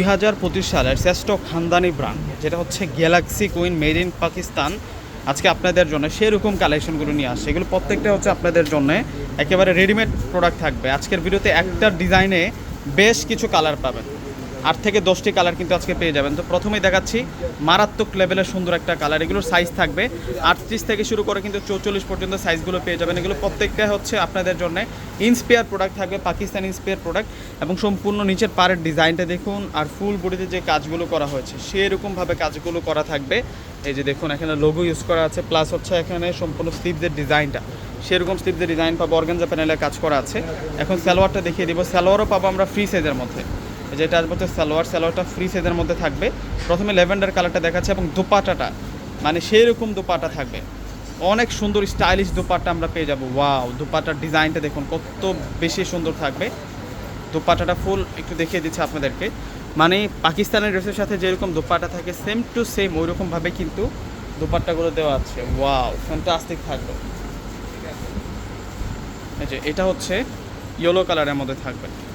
দুই হাজার পঁচিশ সালের শ্রেষ্ঠ খানদানি ব্র্যান্ড, যেটা হচ্ছে Galaxy Queen made in Pakistan. আজকে আপনাদের জন্য সেরকম কালেকশনগুলো নিয়ে আসছে। এগুলো প্রত্যেকটা হচ্ছে আপনাদের জন্য একেবারে রেডিমেড প্রোডাক্ট থাকবে। আজকের ভিডিওতে একটা ডিজাইনে বেশ কিছু কালার পাবেন। আট থেকে দশটি কালার কিন্তু আজকে পেয়ে যাবেন। তো প্রথমেই দেখাচ্ছি, মারাত্মক লেভেলের সুন্দর একটা কালার এগুলোর সাইজ থাকবে আটত্রিশ থেকে শুরু করে কিন্তু চৌচল্লিশ পর্যন্ত সাইজগুলো পেয়ে যাবেন। এগুলো প্রত্যেকটা হচ্ছে আপনাদের জন্য ইন্সপিয়ার প্রোডাক্ট থাকবে, পাকিস্তান ইন্সপেয়ার প্রোডাক্ট এবং সম্পূর্ণ নিচের পাড়ের ডিজাইনটা দেখুন আর ফুল বডিতে যে কাজগুলো করা হয়েছে, সেরকমভাবে কাজগুলো করা থাকবে। এই যে দেখুন, এখানে লোগো ইউজ করা আছে প্লাস হচ্ছে এখানে সম্পূর্ণ স্লিপদের ডিজাইনটা সেরকম স্লিপদের ডিজাইন পাবো অর্গানজা প্যানেলে কাজ করা আছে। এখন সালোয়ারটা দেখিয়ে দিব, সালোয়ারও পাবো আমরা ফ্রি সাইজের মধ্যে। যেটা আসবে হচ্ছে সালোয়ার, সালোয়ারটা ফ্রি সাইজের মধ্যে থাকবে। প্রথমে ল্যাভেন্ডার কালারটা দেখাচ্ছে এবং দোপাটাটা মানে সেই রকম দোপাটা থাকবে। অনেক সুন্দর স্টাইলিশ দোপাট্টা আমরা পেয়ে যাব। ওয়াও দোপাটার ডিজাইনটা দেখুন, কত বেশি সুন্দর থাকবে। দোপাটাটা ফুল একটু দেখিয়ে দিচ্ছে আপনাদেরকে। মানে পাকিস্তানের ড্রেসের সাথে যেরকম দোপাটা থাকে সেম টু সেম ওই রকমভাবে কিন্তু দোপাট্টাগুলো দেওয়া আছে। ওয়াও ফ্যান্টাস্টিক থাকবে। যে, এটা হচ্ছে ইয়েলো কালারের মধ্যে থাকবে।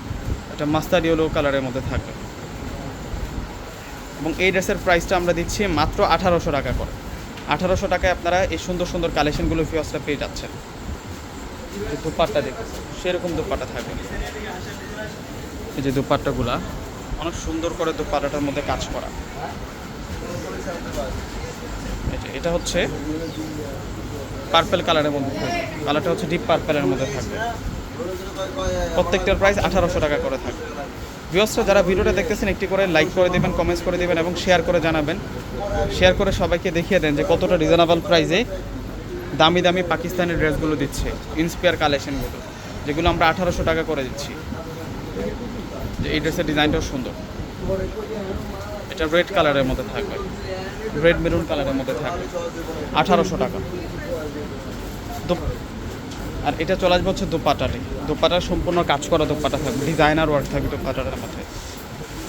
এটা মাস্টার ইয়েলো কালারের মধ্যে থাকবে এবং এই ড্রেসের প্রাইসটা আমরা দিচ্ছি মাত্র আঠারোশো টাকা করে। আঠারোশো টাকায় আপনারা এই সুন্দর সুন্দর কালেকশনগুলো ফিওসটা পেয়ে যাচ্ছেন। যে দুপাট্টা দেখুন সেরকম দুপাট্টা থাকবে। এই যে দুপাট্টাগুলা, অনেক সুন্দর করে দুপাট্টাটার মধ্যে কাজ করা। এটা হচ্ছে পার্পেল কালারের মধ্যে কালারটা হচ্ছে ডিপ পার্পেলের মধ্যে থাকবে। প্রত্যেকটার প্রাইস আঠারোশো টাকা করে থাকবে ভিউয়ার্সরা যারা ভিডিওটা দেখতেছেন, একটি করে লাইক করে দেবেন কমেন্টস করে দেবেন এবং শেয়ার করে জানাবেন। শেয়ার করে সবাইকে দেখিয়ে দেন যে কতটা রিজনেবল প্রাইসে দামি দামি পাকিস্তানি ড্রেসগুলো দিচ্ছে ইন্সপায়ার কালেকশনগুলো যেগুলো আমরা আঠারোশো টাকা করে দিচ্ছি। যে এই ড্রেসের ডিজাইনটাও সুন্দর। এটা রেড কালারের মধ্যে থাকবে। রেড মেরুন কালারের মধ্যে থাকবে। আঠারোশো টাকা। আর এটা চলে আসবে হচ্ছে দোপাটার। সম্পূর্ণ কাজ করা দোপাটা থাকবে ডিজাইনার ওয়ার্ক থাকবে দোপাটার মধ্যে।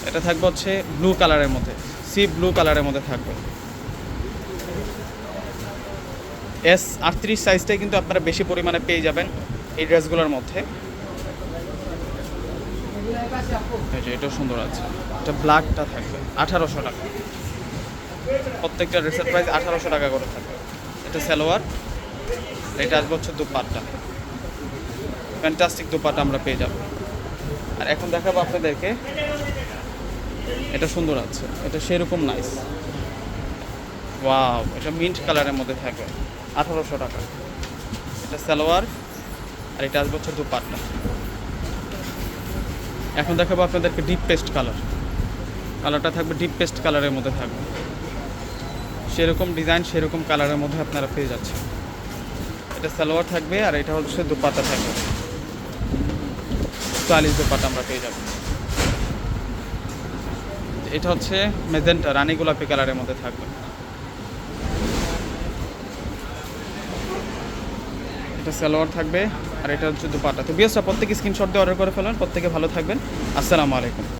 এটা থাকবে হচ্ছে ব্লু কালারের মধ্যে, সি ব্লু কালারের মধ্যে থাকবে। এস আটত্রিশ সাইজটাই কিন্তু আপনারা বেশি পরিমাণে পেয়ে যাবেন এই ড্রেসগুলোর মধ্যে। এটাও সুন্দর আছে, এটা ব্ল্যাকটা থাকবে, আঠারোশো টাকা। প্রত্যেকটা ড্রেসের প্রাইস আঠারোশো টাকা করে থাকবে। এটা সালোয়ার। এটা আসবে হচ্ছে দুপাট্টা। ফ্যান্টাস্টিক দুপাট্টা আমরা পেয়ে যাব। আর এখন দেখাবো আপনাদেরকে, এটা সুন্দর আছে, এটা সেরকম নাইস ওয়াও এটা মিন্ট কালারের মধ্যে থাকবে, আঠারোশো টাকা। এটা সালোয়ার, আর এটা আসবে হচ্ছে দুপাট্টা। এখন দেখাবো আপনাদেরকে ডিপ পেস্ট কালার কালারটা থাকবে ডিপ পেস্ট কালারের মধ্যে থাকবে। সেরকম ডিজাইন সেরকম কালারের মধ্যে আপনারা পেয়ে যাচ্ছেন। এটা সালোয়ার থাকবে আর এটা হচ্ছে দুপাটা থাকবে। চালিশ দুপাটা আমরা পেয়ে যাব। এটা হচ্ছে মেজেন্টা, রানী গোলাপি কালারের মধ্যে থাকবে। এটা সালোয়ার থাকবে আর এটা হচ্ছে দুপাটা তো বিয়েসটা প্রত্যেকে স্ক্রিনশট দিয়ে অর্ডার করে ফেলবেন প্রত্যেকে ভালো থাকবেন। আসসালামু আলাইকুম।